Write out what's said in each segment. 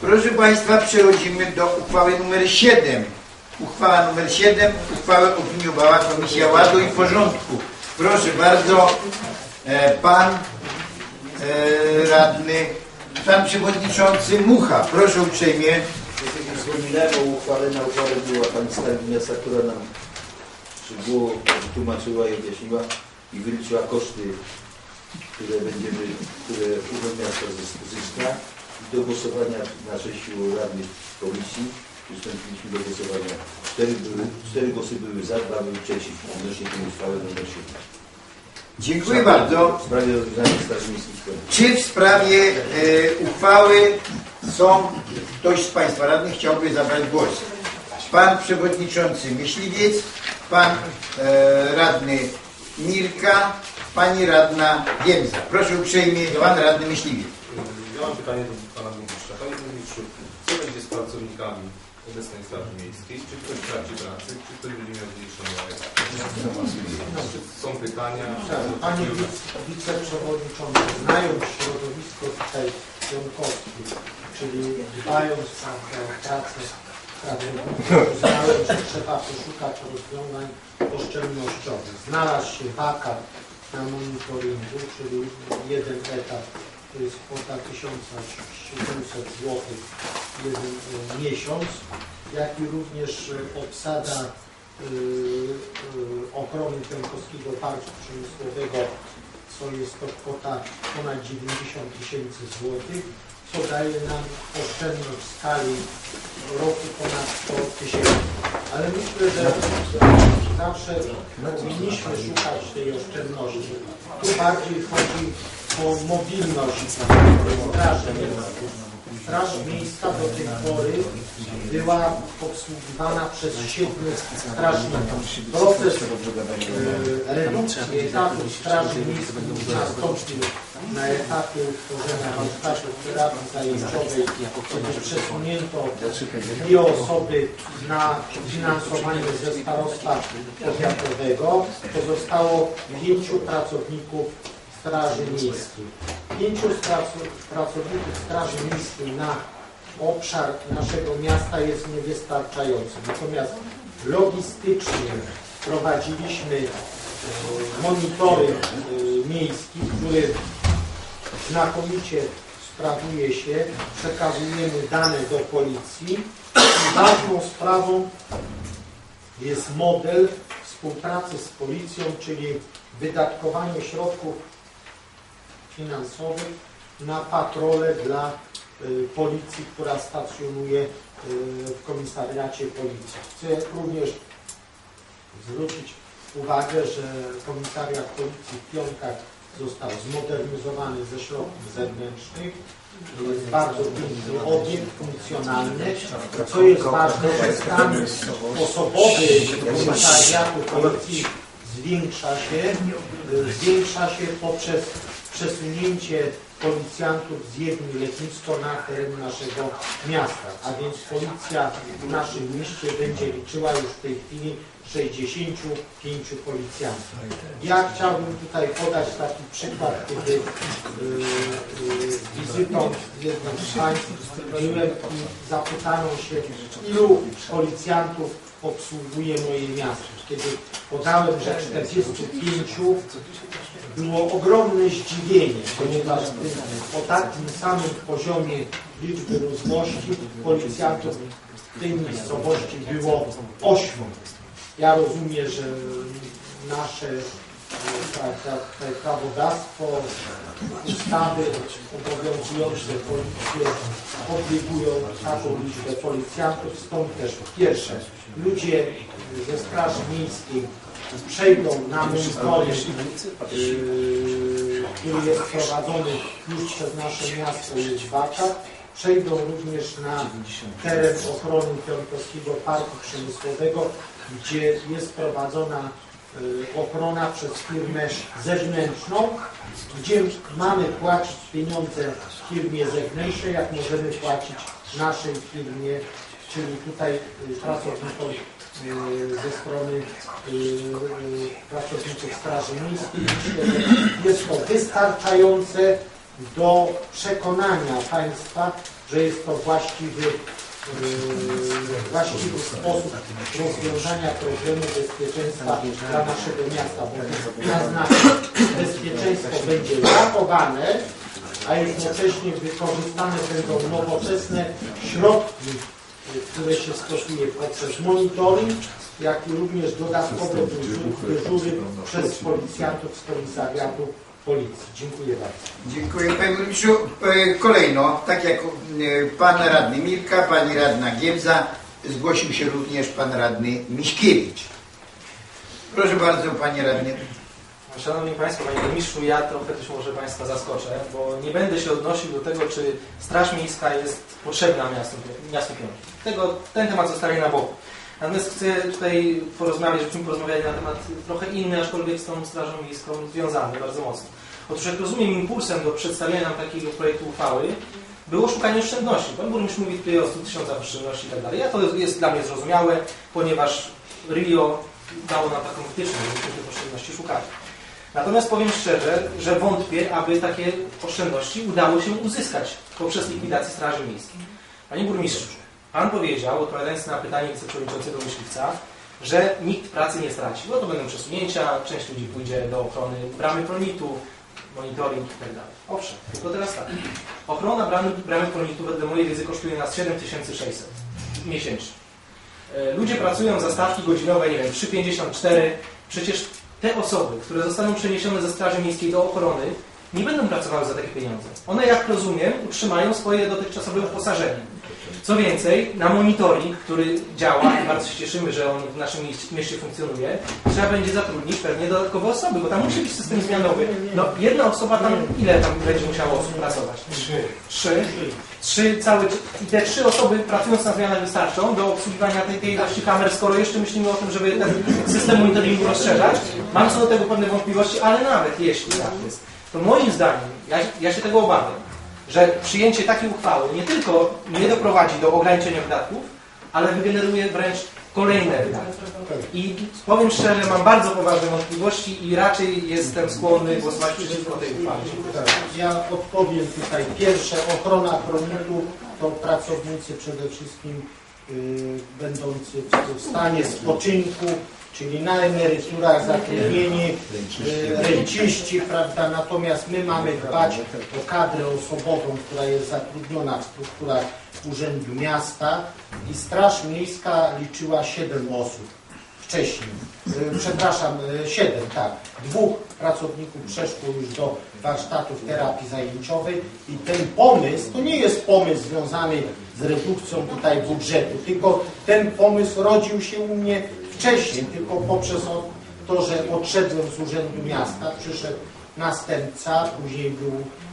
Proszę Państwa, przechodzimy do uchwały numer 7. Uchwała numer 7. Uchwałę opiniowała Komisja Ładu i Porządku. Proszę bardzo, e, Pan e, Radny, Pan Przewodniczący Mucha. Proszę uprzejmie. Wspominałem o uchwale, na uchwale była pani miasta, która nam było, tłumaczyła i objaśniła i wyliczyła koszty, które będziemy, które Urząd Miasta zys- zyska. I do głosowania na sześciu radnych komisji przystąpiliśmy do głosowania. Cztery, były, cztery głosy były za, dwa były przeciw odnośnie tej uchwały numer 7. Dziękuję bardzo. W sprawie rozwiązania Straży Miejskiej. Czy w sprawie e, uchwały są ktoś z Państwa radnych chciałby zabrać głos? Pan Przewodniczący Myśliwiec, Pan e, Radny Mirka, Pani Radna Giemza. Proszę uprzejmie, Pan Radny Myśliwiec. Ja mam pytanie do Pana Burmistrza. Panie Burmistrzu, co będzie z pracownikami obecnej Straży Miejskiej? Czy ktoś traci pracę? Czy ktoś będzie miał zmniejszoną Czy są pytania? Panie wice- wiceprzewodniczący, znając środowisko tutaj członkowskie, czyli dbając o pracę uznałem, że trzeba poszukać rozwiązań oszczędnościowych. Znalazł się wakat na monitoringu, czyli jeden etat, to jest kwota 1700 zł jeden e, miesiąc, jak i również e, obsada y, ochrony Pionkowskiego Parku Przemysłowego, co jest to kwota ponad 90 tysięcy złotych, co daje nam oszczędność w skali roku ponad 100 tysięcy. Ale myślę, że zawsze powinniśmy szukać tej oszczędności. Tu bardziej chodzi o mobilność straży miejskiej. Straż Miejska do tej pory była obsługiwana przez siedmiu strażników. Proces e, redukcji etatów Straży Miejskiej nastąpił na etapie utworzenia warsztatu terapii zajęciowej, kiedy przesunięto dwie osoby na finansowanie ze starostwa powiatowego. Pozostało pięciu pracowników Straży Miejskiej. Pięciu pracowników Straży Miejskiej na obszar naszego miasta jest niewystarczający. Natomiast logistycznie prowadziliśmy monitoring e, miejski, który znakomicie sprawuje się. Przekazujemy dane do policji. Ważną sprawą jest model współpracy z policją, czyli wydatkowanie środków finansowych na patrole dla y, policji, która stacjonuje y, w komisariacie policji. Chcę również zwrócić uwagę, że komisariat policji w Pionkach został zmodernizowany ze środków zewnętrznych. Jest bardzo piękny obiekt, funkcjonalny. Co jest ważne, że stan osobowy komisariatu policji zwiększa się, zwiększa się poprzez przesunięcie policjantów z Wiedni Letnicko na teren naszego miasta. A więc policja w naszym mieście będzie liczyła już w tej chwili 65 policjantów. Ja chciałbym tutaj podać taki przykład, kiedy y, y, wizytą jedną z Państw byłem i zapytano się, ilu policjantów obsługuje moje miasto. Kiedy podałem, że 45 było ogromne zdziwienie, ponieważ o takim samym poziomie liczby ludności policjantów w tej miejscowości było 8. Ja rozumiem, że nasze prawodawstwo, ustawy obowiązujące policję obligują taką liczbę policjantów, stąd też pierwsze. Ludzie ze Straży Miejskiej przejdą na monitoring, yy, który jest prowadzony już przez nasze miasto jest wakat, przejdą również na teren ochrony Pionkowskiego Parku Przemysłowego, gdzie jest prowadzona ochrona przez firmę zewnętrzną, gdzie mamy płacić pieniądze firmie zewnętrznej, jak możemy płacić naszej firmie, czyli tutaj y, pracownikom y, ze strony y, y, pracowników Straży Miejskiej. Jest to wystarczające do przekonania Państwa, że jest to właściwy, y, właściwy sposób rozwiązania problemu bezpieczeństwa dla naszego miasta, bo to znaczy bezpieczeństwo będzie zachowane, a jednocześnie wykorzystane będą nowoczesne środki, które się stosuje poprzez monitoring, jak i również dodatkowe dyżury przez policjantów z komisariatu policji. Dziękuję bardzo. Dziękuję Panie Burmistrzu. E, Kolejno, tak jak e, Pan Radny Mirka, Pani Radna Giebza, zgłosił się również Pan Radny Miśkiewicz. Proszę bardzo Panie Radny. Szanowni Państwo, Panie Burmistrzu, ja trochę też może Państwa zaskoczę, bo nie będę się odnosił do tego, czy Straż Miejska jest potrzebna miastu, miastu Pionki. Tego, ten temat zostawię na boku. Natomiast chcę tutaj porozmawiać, żebyśmy porozmawiali na temat trochę inny, aczkolwiek z tą Strażą Miejską związany bardzo mocno. Otóż jak rozumiem, impulsem do przedstawienia nam takiego projektu uchwały było szukanie oszczędności. Pan burmistrz mówi tutaj o 100 tysiącach oszczędności i tak dalej. Ja to jest dla mnie zrozumiałe, ponieważ Rio dało nam taką wytyczną, żebyśmy tych oszczędności szukali. Natomiast powiem szczerze, że wątpię, aby takie oszczędności udało się uzyskać poprzez likwidację Straży Miejskiej. Panie burmistrzu, Pan powiedział, odpowiadając na pytanie wiceprzewodniczącego myśliwca, że nikt pracy nie straci, bo to będą przesunięcia, część ludzi pójdzie do ochrony bramy pronitu, monitoring i tak dalej. Owszem, tylko teraz tak. Ochrona bramy, bramy pronitu wedle mojej wiedzy kosztuje nas 7600 miesięcznie. E, Ludzie pracują za stawki godzinowe, nie wiem, 3,54. Przecież te osoby, które zostaną przeniesione ze Straży Miejskiej do ochrony, nie będą pracowały za takie pieniądze. One, jak rozumiem, utrzymają swoje dotychczasowe uposażenie. Co więcej, na monitoring, który działa, i bardzo się cieszymy, że on w naszym mieście, funkcjonuje, trzeba będzie zatrudnić pewnie dodatkowe osoby, bo tam musi być system zmianowy. No, jedna osoba tam, ile tam będzie musiała osób pracować? Trzy. Trzy. Trzy całe, I te trzy osoby pracując na zmianę wystarczą do obsługiwania tej, tej ilości kamer, skoro jeszcze myślimy o tym, żeby ten system monitoringu rozszerzać. Mam co do tego pewne wątpliwości, ale nawet jeśli tak jest, to moim zdaniem, ja, ja się tego obawiam, że przyjęcie takiej uchwały nie tylko nie doprowadzi do ograniczenia wydatków, ale wygeneruje wręcz kolejne wydatki. I powiem szczerze, mam bardzo poważne wątpliwości i raczej jestem skłonny głosować przeciwko tej uchwale. Ja odpowiem tutaj. Pierwsze, ochrona pronitu to pracownicy przede wszystkim y, będący w stanie spoczynku, czyli na emeryturach zatrudnieni, y, renciści, prawda? Natomiast my mamy dbać o kadrę osobową, która jest zatrudniona w strukturach Urzędu Miasta i Straż Miejska liczyła 7 osób wcześniej. Y, Przepraszam, 7, tak. Dwóch pracowników przeszło już do warsztatów terapii zajęciowej i ten pomysł, to nie jest pomysł związany z redukcją tutaj budżetu, tylko ten pomysł rodził się u mnie wcześniej, tylko poprzez to, że odszedłem z Urzędu Miasta, przyszedł następca, później był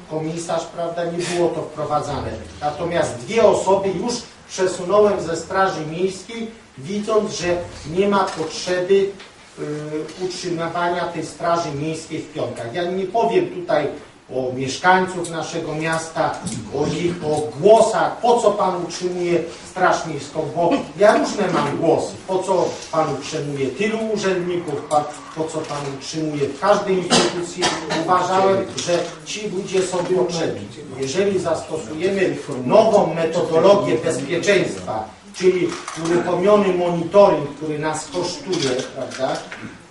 komisarz, prawda, nie było to wprowadzane. Natomiast dwie osoby już przesunąłem ze Straży Miejskiej, widząc, że nie ma potrzeby y, utrzymywania tej Straży Miejskiej w Pionkach. Ja nie powiem tutaj o mieszkańców naszego miasta, o ich o głosach, po co Pan utrzymuje Straż Miejską, bo ja różne mam głosy. Po co Pan utrzymuje tylu urzędników, po co Pan utrzymuje w każdej instytucji. Uważałem, że ci ludzie są potrzebni. Jeżeli zastosujemy nową metodologię bezpieczeństwa, czyli uruchomiony monitoring, który nas kosztuje, prawda?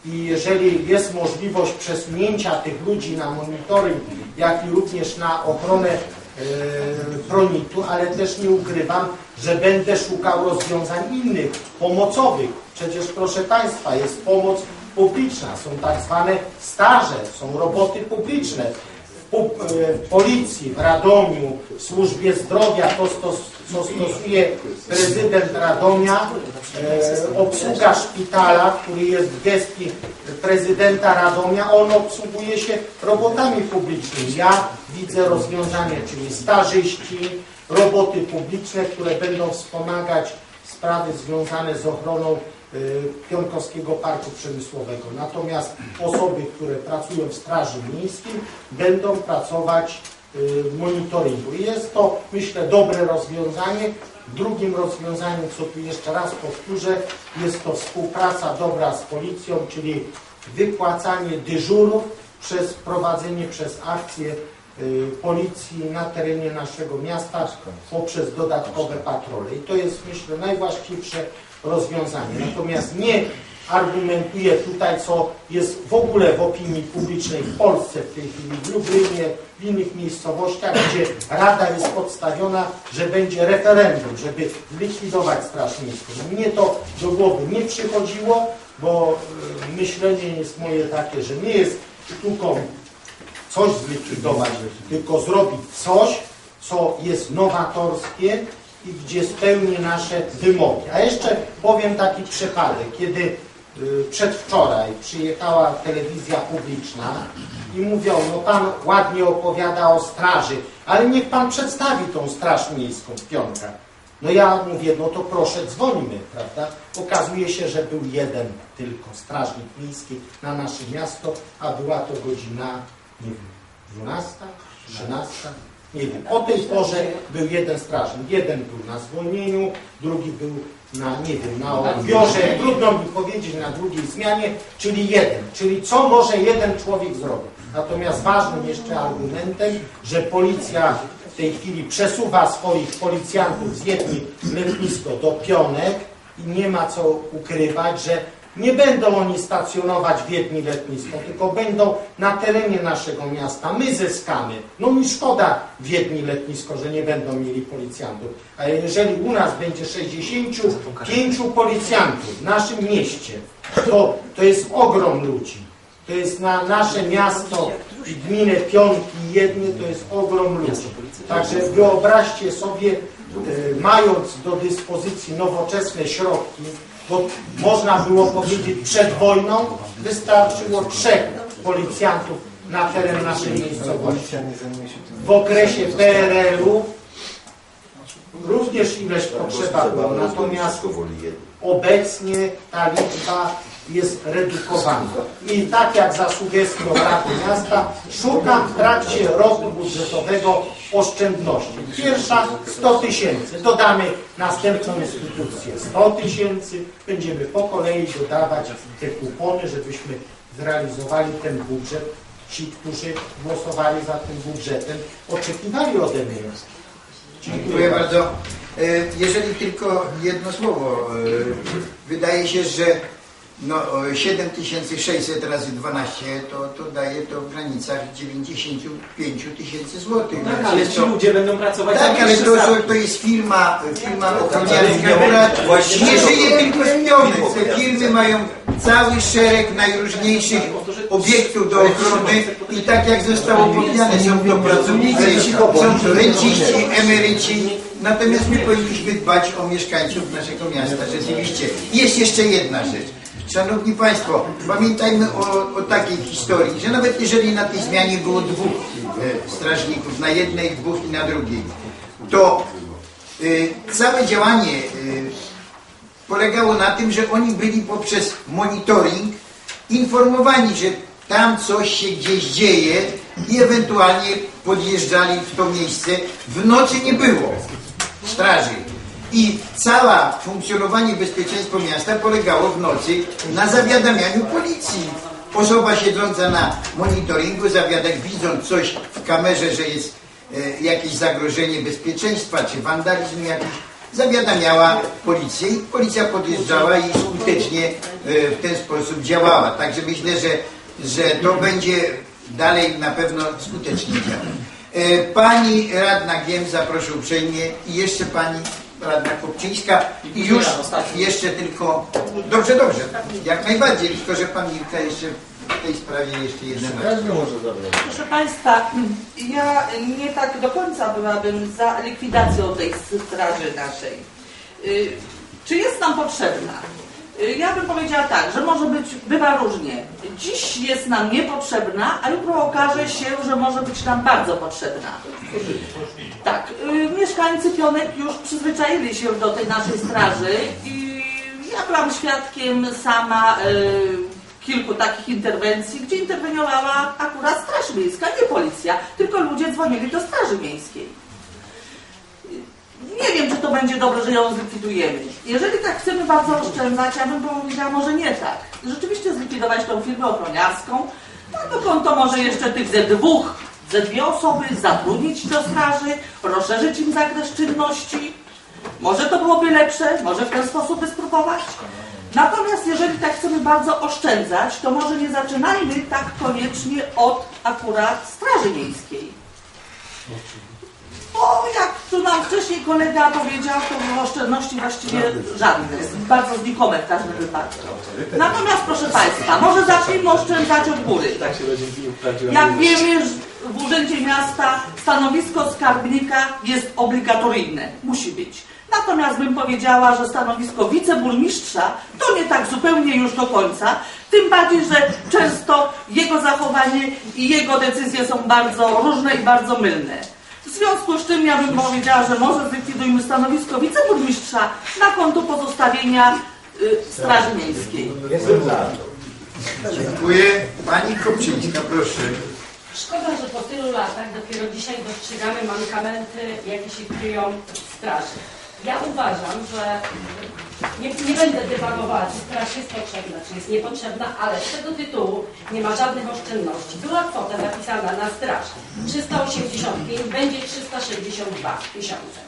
I jeżeli jest możliwość przesunięcia tych ludzi na monitoring, jak i również na ochronę e, pronitu, ale też nie ukrywam, że będę szukał rozwiązań innych, pomocowych. Przecież proszę Państwa, jest pomoc publiczna, są tak zwane staże, są roboty publiczne. W e, policji, w Radomiu, w służbie zdrowia, to co stosuje prezydent Radomia, e, obsługa szpitala, który jest w gestii prezydenta Radomia, on obsługuje się robotami publicznymi. Ja widzę rozwiązanie, czyli starzyści, roboty publiczne, które będą wspomagać sprawy związane z ochroną Pionkowskiego Parku Przemysłowego. Natomiast osoby, które pracują w Straży Miejskiej będą pracować y, monitoringu. Jest to, myślę, dobre rozwiązanie. Drugim rozwiązaniem, co tu jeszcze raz powtórzę, jest to współpraca dobra z policją, czyli wypłacanie dyżurów przez prowadzenie przez akcję y, policji na terenie naszego miasta poprzez dodatkowe patrole. I to jest, myślę, najwłaściwsze rozwiązanie. Natomiast nie argumentuję tutaj, co jest w ogóle w opinii publicznej w Polsce w tej chwili, w Lublinie, w innych miejscowościach, gdzie Rada jest podstawiona, że będzie referendum, żeby zlikwidować Straż Miejską. Mnie to do głowy nie przychodziło, bo y, myślenie jest moje takie, że nie jest sztuką coś zlikwidować, tylko zrobić coś, co jest nowatorskie i gdzie spełni nasze wymogi. A jeszcze powiem taki przypadek, kiedy y, przedwczoraj przyjechała telewizja publiczna i mówią, no pan ładnie opowiada o straży, ale niech pan przedstawi tą straż miejską w Pionkach. No ja mówię, no to proszę dzwońmy, prawda? Okazuje się, że był jeden tylko strażnik miejski na nasze miasto, a była to godzina, nie wiem, 12, 13, nie wiem. O tej porze był jeden strażnik. Jeden był na zwolnieniu, drugi był na, nie wiem, na odbiorze, trudno mi powiedzieć, na drugiej zmianie, czyli jeden. Czyli co może jeden człowiek zrobić? Natomiast ważnym jeszcze argumentem, że policja w tej chwili przesuwa swoich policjantów z Wiedni letnisko do Pionek i nie ma co ukrywać, że nie będą oni stacjonować w Wiedni letnisko, tylko będą na terenie naszego miasta. My zyskamy. No mi szkoda Wiedni letnisko, że nie będą mieli policjantów. Ale jeżeli u nas będzie 65 policjantów w naszym mieście, to, to jest ogrom ludzi. To jest na nasze miasto i gminę Pionki jedny, to jest ogrom ludzi. Także wyobraźcie sobie, e, mając do dyspozycji nowoczesne środki, bo można było powiedzieć przed wojną wystarczyło trzech policjantów na teren naszej miejscowości. W okresie PRL-u również ileś potrzeba było, natomiast obecnie ta liczba jest redukowana. I tak jak za sugestią Rady Miasta, szukam w trakcie roku budżetowego oszczędności. Pierwsza 100 tysięcy, dodamy następną instytucję 100 tysięcy, będziemy po kolei dodawać te kupony, żebyśmy zrealizowali ten budżet. Ci, którzy głosowali za tym budżetem, oczekiwali ode mnie. Dziękuję bardzo. E, Jeżeli tylko jedno słowo. e, Wydaje się, że no, e, 7600 razy 12 to, to daje to w granicach 95 tysięcy złotych. Tak, Więc ale ci to- ludzie będą pracować Tak, ale to, to, jest firma, firma ochroniarska, która nie żyje tylko z pionek. Te firmy mają cały szereg najróżniejszych obiektów do ochrony i tak jak zostało powiedziane, są to pracownicy, są to renciści, emeryci. Natomiast my powinniśmy dbać o mieszkańców naszego miasta, rzeczywiście. Jest jeszcze jedna rzecz. Szanowni Państwo, pamiętajmy o, o takiej historii, że nawet jeżeli na tej zmianie było dwóch e, strażników, na jednej, dwóch i na drugiej, to y, całe działanie y, polegało na tym, że oni byli poprzez monitoring informowani, że tam coś się gdzieś dzieje i ewentualnie podjeżdżali w to miejsce. W nocy nie było straży. I całe funkcjonowanie bezpieczeństwa miasta polegało w nocy na zawiadamianiu policji. Osoba siedząca na monitoringu, zawiadać, widząc coś w kamerze, że jest e, jakieś zagrożenie bezpieczeństwa, czy wandalizm jakiś, zawiadamiała policję i policja podjeżdżała i skutecznie e, w ten sposób działała. Także myślę, że, że to będzie dalej na pewno skutecznie działać. E, Pani radna Giem zaproszę uprzejmie i jeszcze pani radna Kopczyńska i już jeszcze tylko, dobrze, dobrze, jak najbardziej, tylko że pan Mirka jeszcze w tej sprawie jeszcze może zabrać. Proszę Państwa, ja nie tak do końca byłabym za likwidacją tej straży naszej. Y, Czy jest nam potrzebna? Y, Ja bym powiedziała tak, że może być, bywa różnie. Dziś jest nam niepotrzebna, a jutro okaże się, że może być nam bardzo potrzebna. Tak, y, mieszkańcy Pionek już przyzwyczaili się do tej naszej straży i ja byłam świadkiem sama y, kilku takich interwencji, gdzie interweniowała akurat Straż Miejska, nie policja, tylko ludzie dzwonili do Straży Miejskiej. Nie wiem, czy to będzie dobre, że ją zlikwidujemy. Jeżeli tak chcemy bardzo oszczędzać, ja bym powiedziała, może nie tak. Rzeczywiście zlikwidować tą firmę ochroniarską, no to konto może jeszcze tych ze dwóch, ze dwie osoby, zatrudnić do straży, rozszerzyć im zakres czynności. Może to byłoby lepsze, może w ten sposób by spróbować. Natomiast jeżeli tak chcemy bardzo oszczędzać, to może nie zaczynajmy tak koniecznie od akurat Straży Miejskiej. Bo jak tu nam wcześniej kolega powiedział, to oszczędności właściwie żadne. Bardzo znikome w każdym wypadku. Natomiast proszę Państwa, może zacznijmy oszczędzać od góry. Tak. Jak wiemy, że w Urzędzie Miasta stanowisko skarbnika jest obligatoryjne. Musi być. Natomiast bym powiedziała, że stanowisko wiceburmistrza to nie tak zupełnie już do końca. Tym bardziej, że często jego zachowanie i jego decyzje są bardzo różne i bardzo mylne. W związku z czym ja bym powiedziała, że może zlikwidujmy stanowisko wiceburmistrza na konto pozostawienia y, Straży Miejskiej. Jestem za. Dziękuję. Pani Kopczyńska, proszę. Szkoda, że po tylu latach dopiero dzisiaj dostrzegamy mankamenty, jakie się kryją w straży. Ja uważam, że nie, nie będę dywagowała, czy straż jest potrzebna, czy jest niepotrzebna, ale z tego tytułu nie ma żadnych oszczędności. Była kwota zapisana na straż 385, będzie 362 tysiące.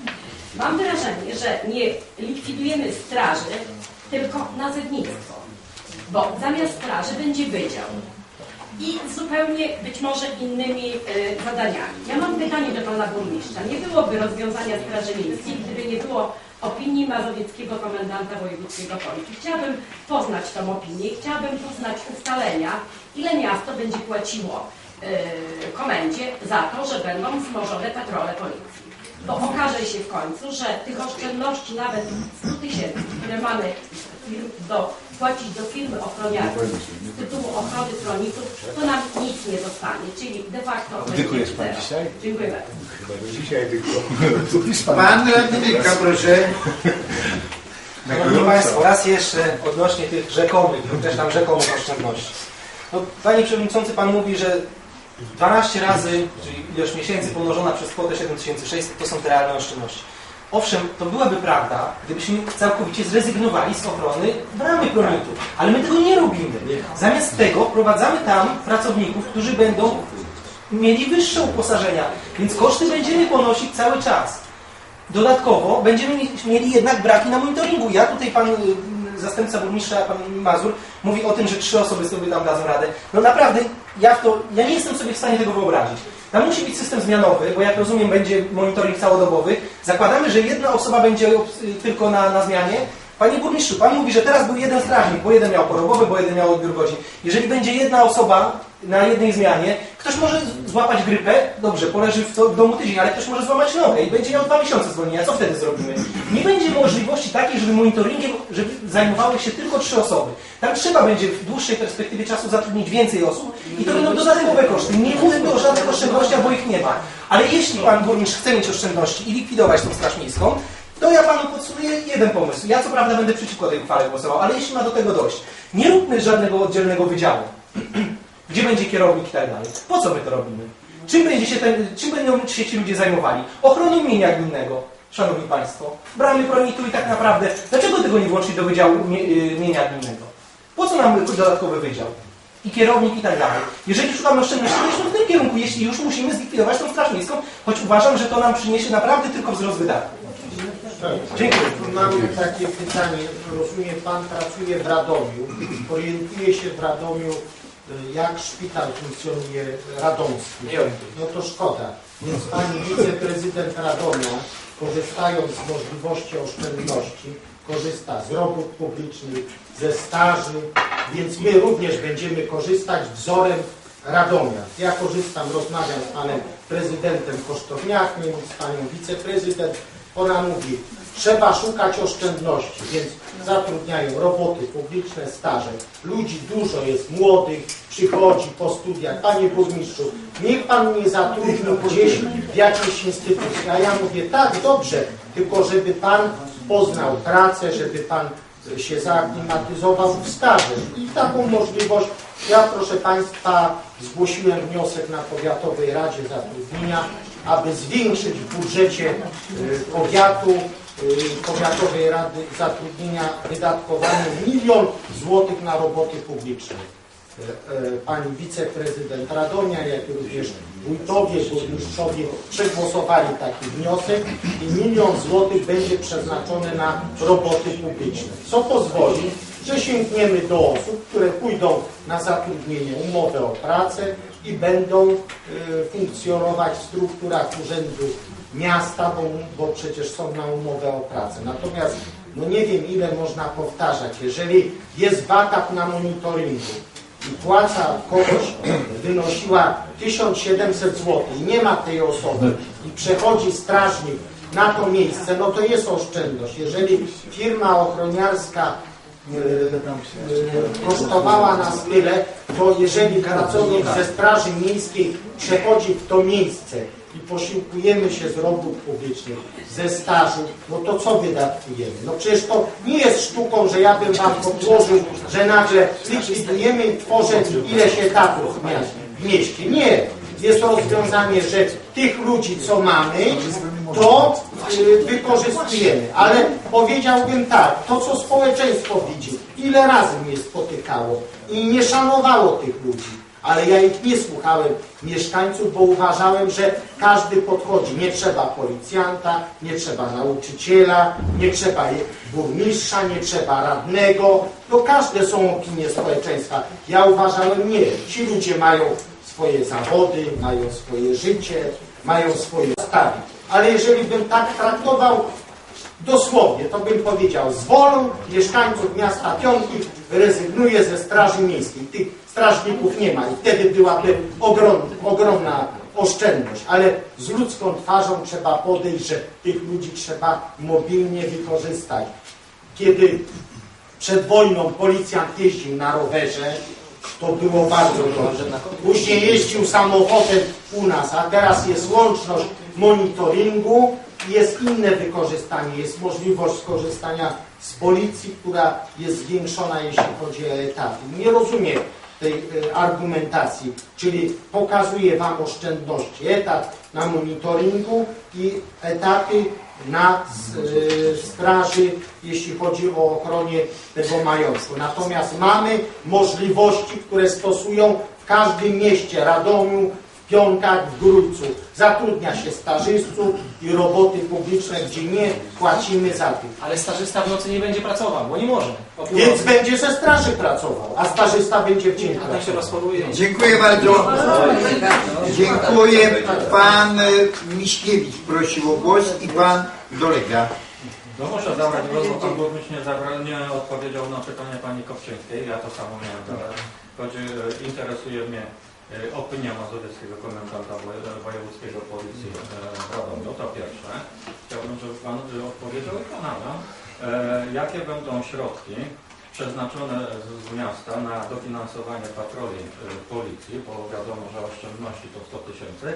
Mam wrażenie, że nie likwidujemy straży, tylko nazewnictwo, bo zamiast straży będzie wydział i zupełnie być może innymi e, zadaniami. Ja mam pytanie do pana burmistrza. Nie byłoby rozwiązania Straży Miejskiej, gdyby nie było opinii mazowieckiego komendanta wojewódzkiego Policji. Chciałabym poznać tą opinię chciałabym poznać ustalenia, ile miasto będzie płaciło e, komendzie za to, że będą wzmożone patrole policji. Bo okaże się w końcu, że tych oszczędności nawet 100 tysięcy, które mamy do, płacić do firmy ochroniarskiej z tytułu ochrony stronników, to nam nic nie zostanie. Czyli de facto... Dziękuję Pani dzisiaj? Dziękuję bardzo. Pan radny Wilka, proszę. Szanowni Państwo, raz jeszcze odnośnie tych rzekomych, też tam rzekomych oszczędności. No, Panie Przewodniczący, Pan mówi, że 12 razy, czyli ilość miesięcy pomnożona przez kwotę 7600 to są te realne oszczędności. Owszem, to byłaby prawda, gdybyśmy całkowicie zrezygnowali z ochrony bramy promytu, ale my tego nie robimy. Zamiast tego wprowadzamy tam pracowników, którzy będą mieli wyższe uposażenia, więc koszty będziemy ponosić cały czas. Dodatkowo będziemy mieli jednak braki na monitoringu. Ja tutaj pan y, zastępca burmistrza, pan Mazur, mówi o tym, że trzy osoby sobie tam dadzą radę. No naprawdę, ja, to, ja nie jestem sobie w stanie tego wyobrazić. Tam musi być system zmianowy, bo jak rozumiem będzie monitoring całodobowy. Zakładamy, że jedna osoba będzie tylko na, na zmianie. Panie burmistrzu, pan mówi, że teraz był jeden strażnik, bo jeden miał chorobowy, bo jeden miał odbiór godzin. Jeżeli będzie jedna osoba na jednej zmianie, ktoś może złapać grypę, dobrze, poleży w, domu tydzień, ale ktoś może złamać nogę i będzie miał dwa miesiące zwolnienia. Co wtedy zrobimy? Nie będzie możliwości takiej, żeby monitoringiem żeby zajmowały się tylko trzy osoby. Tam trzeba będzie w dłuższej perspektywie czasu zatrudnić więcej osób i to będą dodatkowe koszty. Nie mówimy o żadnych oszczędnościach, bo ich nie ma. Ale jeśli pan burmistrz chce mieć oszczędności i likwidować tą straż miejską, to ja panu podsunuję jeden pomysł. Ja co prawda będę przeciwko tej uchwale głosował, ale jeśli ma do tego dojść, nie róbmy żadnego oddzielnego wydziału, gdzie będzie kierownik i tak dalej. Po co my to robimy? Czym, będzie się ten, czym będą się ci ludzie zajmowali? Ochroną mienia gminnego, szanowni państwo. Bramy pronitu i tak naprawdę, dlaczego tego nie włączyć do wydziału y, mienia gminnego? Po co nam dodatkowy wydział? I kierownik i tak dalej. Jeżeli szukamy oszczędności, to idźmy w tym kierunku, jeśli już musimy zlikwidować tą straż miejską, choć uważam, że to nam przyniesie naprawdę tylko wzrost wydatków. Dziękuję. Mam takie pytanie. Rozumiem, Pan pracuje w Radomiu, orientuje się w Radomiu, jak szpital funkcjonuje radomski. No to szkoda. Więc Pani wiceprezydent Radomia, korzystając z możliwości oszczędności, korzysta z robót publicznych, ze staży, więc my również będziemy korzystać wzorem Radomia. Ja korzystam, rozmawiam z panem prezydentem Kosztowniakiem, z panią wiceprezydent. Ona mówi, trzeba szukać oszczędności, więc zatrudniają roboty publiczne, staże. Ludzi dużo jest młodych, przychodzi po studiach. Panie burmistrzu, niech pan mnie zatrudni gdzieś w jakiejś instytucji. A ja mówię, tak, dobrze, tylko żeby pan poznał pracę, żeby pan się zaaklimatyzował w staże. I taką możliwość, ja proszę Państwa zgłosiłem wniosek na Powiatowej Radzie Zatrudnienia, aby zwiększyć w budżecie y, powiatu, Powiatowej Rady Zatrudnienia wydatkowanie milion złotych na roboty publiczne. E, e, Pani wiceprezydent Radomia, jak również wójtowie, burmistrzowie przegłosowali taki wniosek i milion złotych będzie przeznaczony na roboty publiczne. Co pozwoli, że sięgniemy do osób, które pójdą na zatrudnienie, umowę o pracę i będą e, funkcjonować w strukturach urzędu miasta, bo, bo przecież są na umowę o pracę. Natomiast no nie wiem ile można powtarzać, jeżeli jest batak na monitoringu, i płaca kogoś wynosiła 1700 zł i nie ma tej osoby i przechodzi strażnik na to miejsce, no to jest oszczędność. Jeżeli firma ochroniarska y, y, kosztowała nas tyle, to jeżeli pracownik ze straży miejskiej przechodzi w to miejsce i posiłkujemy się z robót publicznych, ze stażu, no to co wydatkujemy? No przecież to nie jest sztuką, że ja bym wam podłożył, że nagle likwidujemy i tworzę ileś etatów w mieście. Nie. Jest rozwiązanie, że tych ludzi, co mamy, to y, wykorzystujemy. Ale powiedziałbym tak, to co społeczeństwo widzi, ile razy mnie spotykało i nie szanowało tych ludzi. Ale ja ich nie słuchałem mieszkańców, bo uważałem, że każdy podchodzi. Nie trzeba policjanta, nie trzeba nauczyciela, nie trzeba burmistrza, nie trzeba radnego. To każde są opinie społeczeństwa. Ja uważałem nie. Ci ludzie mają swoje zawody, mają swoje życie, mają swoje ustawy. Ale jeżeli bym tak traktował Dosłownie, to bym powiedział, z wolą mieszkańców miasta Pionki rezygnuje ze Straży Miejskiej. Tych strażników nie ma i wtedy byłaby ogrom, ogromna oszczędność. Ale z ludzką twarzą trzeba podejść, że tych ludzi trzeba mobilnie wykorzystać. Kiedy przed wojną policjant jeździł na rowerze, to było bardzo dobrze. Później jeździł samochodem u nas, a teraz jest łączność monitoringu jest inne wykorzystanie, jest możliwość skorzystania z policji, która jest zwiększona, jeśli chodzi o etaty. Nie rozumiem tej e, argumentacji, czyli pokazuje Wam oszczędności. Etat na monitoringu i etaty na e, straży, jeśli chodzi o ochronie tego majątku. Natomiast mamy możliwości, które stosują w każdym mieście, Radomiu, Pionkach, w Grójcu. Zatrudnia się stażystów i roboty publiczne, gdzie nie płacimy za tych. Ale stażysta w nocy nie będzie pracował, bo nie może. Więc będzie ze straży pracował, a stażysta będzie w dzień A tak się rozchoruje. Dziękuję bardzo. Dziękuję. Pan y, Miśkiewicz prosił o głos i pan Dolega. No muszę zabrać głos, bo pan burmistrz nie, nie odpowiedział na pytanie pani Kopczyńskiej. Ja to samo miałem zadać. Chodzi, e, interesuje mnie e, opinia mazowieckiego komendanta woj- e, wojewódzkiego policji e, Radomiu. To pierwsze. Chciałbym, żeby pan e, odpowiedział i ponadto, e, jakie będą środki przeznaczone z, miasta na dofinansowanie patroli e, policji, bo wiadomo, że oszczędności to 100 tysięcy.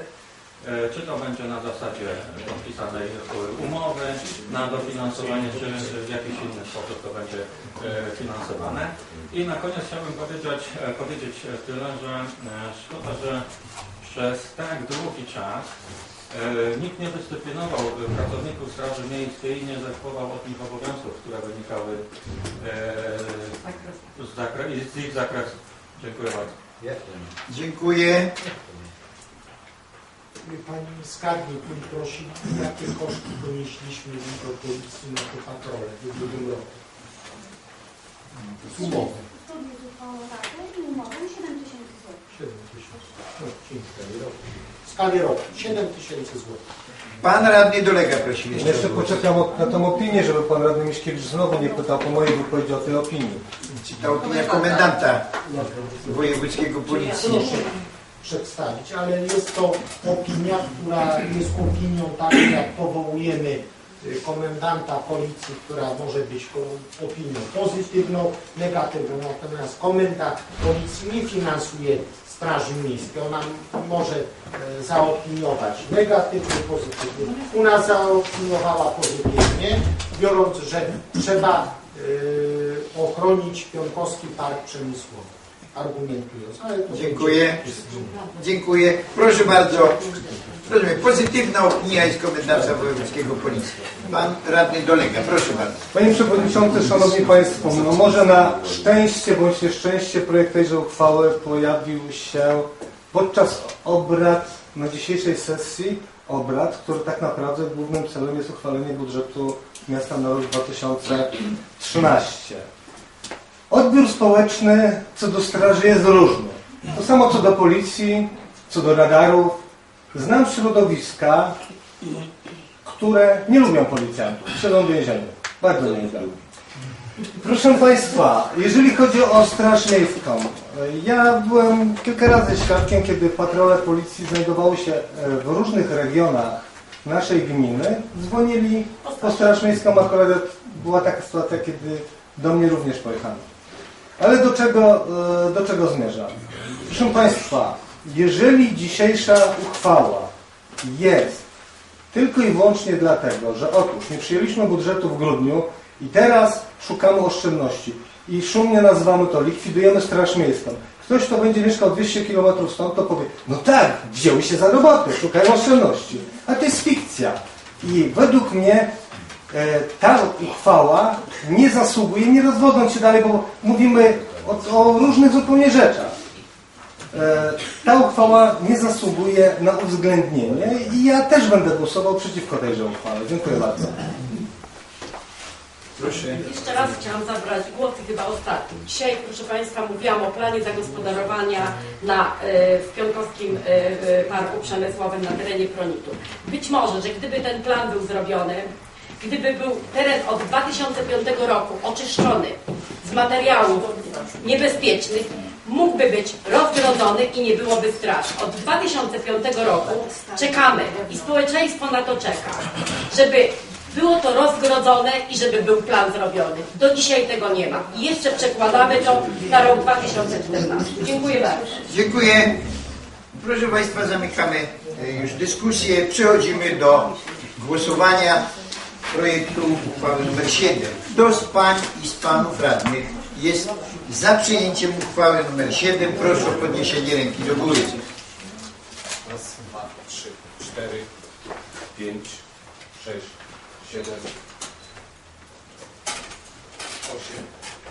E, Czy to będzie na zasadzie podpisanej umowy na dofinansowanie, czy w jakiś inny sposób to będzie e, finansowane. I na koniec chciałbym powiedzieć, e, powiedzieć tyle, że szkoda, że przez tak długi czas nikt nie dyscyplinował pracowników Straży Miejskiej i nie zerwował od nich obowiązków, które wynikały z ich zakresu. Dziękuję bardzo. Dziękuję. Pani skarbnik mi prosi, jakie koszty ponieśliśmy do policji na te patrole w ubiegłym roku. Sumowe. Z uchwałą Rady i umową 7 tysięcy złotych. 7 tysięcy. No, dziękuję. roku. W skali roku 7 tysięcy złotych. Pan radny Dolega prosił jeszcze Jeszcze poczekam na tą opinię, żeby pan radny Miśkiewicz znowu nie pytał po mojej wypowiedzi o tej opinii. Czy ta opinia komendanta wojewódzkiego policji? Przedstawić, ale jest to opinia, która jest opinią taką, jak powołujemy y, komendanta policji, która może być opinią pozytywną, negatywną. Natomiast komendant policji nie finansuje Straży Miejskiej. Ona może e, zaopiniować negatywnie, pozytywnie. U nas zaopiniowała pozytywnie, biorąc, że trzeba e, ochronić Pionkowski Park Przemysłowy. Argumentując. To Dziękuję. Dziękuję. Proszę bardzo. Rozumiem, pozytywna opinia jest komendanta wojewódzkiego policji. Pan radny Dolega, proszę bardzo. Panie Przewodniczący, Szanowni Państwo, no może na szczęście bądź nieszczęście projekt tejże uchwały pojawił się podczas obrad na dzisiejszej sesji obrad, który tak naprawdę głównym celem jest uchwalenie budżetu miasta na rok 2013. Odbiór społeczny co do straży jest różny. To samo co do policji, co do radarów. Znam środowiska, które nie lubią policjantów, siedzą w więzieniu. Bardzo nie lubią. Proszę Państwa, jeżeli chodzi o Straż Miejską, ja byłem kilka razy świadkiem, kiedy patrole policji znajdowały się e, w różnych regionach naszej gminy, dzwonili po Straż Miejską, akurat była taka sytuacja, kiedy do mnie również pojechano. Ale do czego, e, do czego zmierzam? Proszę Państwa, jeżeli dzisiejsza uchwała jest tylko i wyłącznie dlatego, że otóż nie przyjęliśmy budżetu w grudniu i teraz szukamy oszczędności i szumnie nazywamy to, likwidujemy Straż Miejską. Ktoś, kto będzie mieszkał 200 km stąd, to powie, no tak, wzięły się za robotę, szukają oszczędności. A to jest fikcja. I według mnie ta uchwała nie zasługuje, nie rozwodząc się dalej, bo mówimy o, o różnych zupełnie rzeczach. E, ta uchwała nie zasługuje na uwzględnienie i ja też będę głosował przeciwko tejże uchwale. Dziękuję bardzo. Proszę. Jeszcze raz chciałam zabrać głos i chyba ostatni. Dzisiaj, proszę Państwa, mówiłam o planie zagospodarowania na, e, w Pionkowskim e, e, Parku Przemysłowym na terenie Pronitu. Być może, że gdyby ten plan był zrobiony, gdyby był teren od 2005 roku oczyszczony z materiałów niebezpiecznych, mógłby być rozgrodzony i nie byłoby straży. Od 2005 roku czekamy i społeczeństwo na to czeka, żeby było to rozgrodzone i żeby był plan zrobiony. Do dzisiaj tego nie ma. I jeszcze przekładamy to na rok 2014. Dziękuję bardzo. Dziękuję. Proszę Państwa, zamykamy e, już dyskusję. Przechodzimy do głosowania projektu uchwały nr 7. Kto z Pań i z Panów Radnych jest za przyjęciem uchwały nr 7? Proszę o podniesienie ręki do góry. Raz, dwa, trzy, cztery, pięć, sześć, siedem, osiem,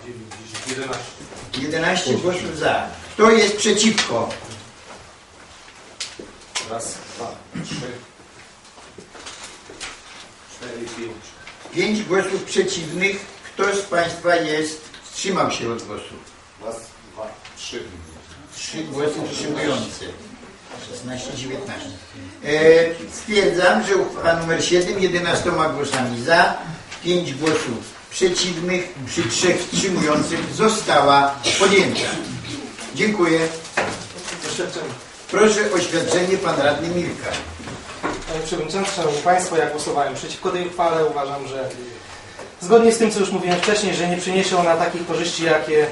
dziewięć, dziesięć, jedenaście. 11 głosów za. Kto jest przeciwko? Raz, dwa, trzy, cztery, pięć. 5 głosów przeciwnych. Kto z Państwa jest, wstrzymał się od głosu? Raz, dwa, trzy. Trzy głosy wstrzymujące. 16, 19. E, stwierdzam, że uchwała nr 7 11 głosami za, 5 głosów przeciwnych przy trzech wstrzymujących została podjęta. Dziękuję. Proszę oświadczenie pan radny Milka. Przewodniczący, Szanowni Państwo, ja głosowałem przeciwko tej uchwale. Uważam, że zgodnie z tym, co już mówiłem wcześniej, że nie przyniesie ona takich korzyści, jakie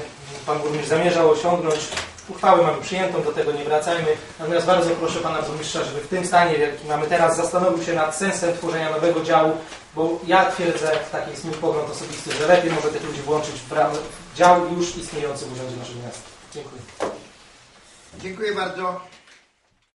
Pan Burmistrz zamierzał osiągnąć. Uchwałę mamy przyjętą, do tego nie wracajmy. Natomiast bardzo proszę Pana Burmistrza, żeby w tym stanie, w jakim mamy teraz, zastanowił się nad sensem tworzenia nowego działu, bo ja twierdzę, taki jest mój pogląd osobisty, że lepiej może tych ludzi włączyć w w dział już istniejący w Urzędzie Naszego Miasta. Dziękuję. Dziękuję bardzo.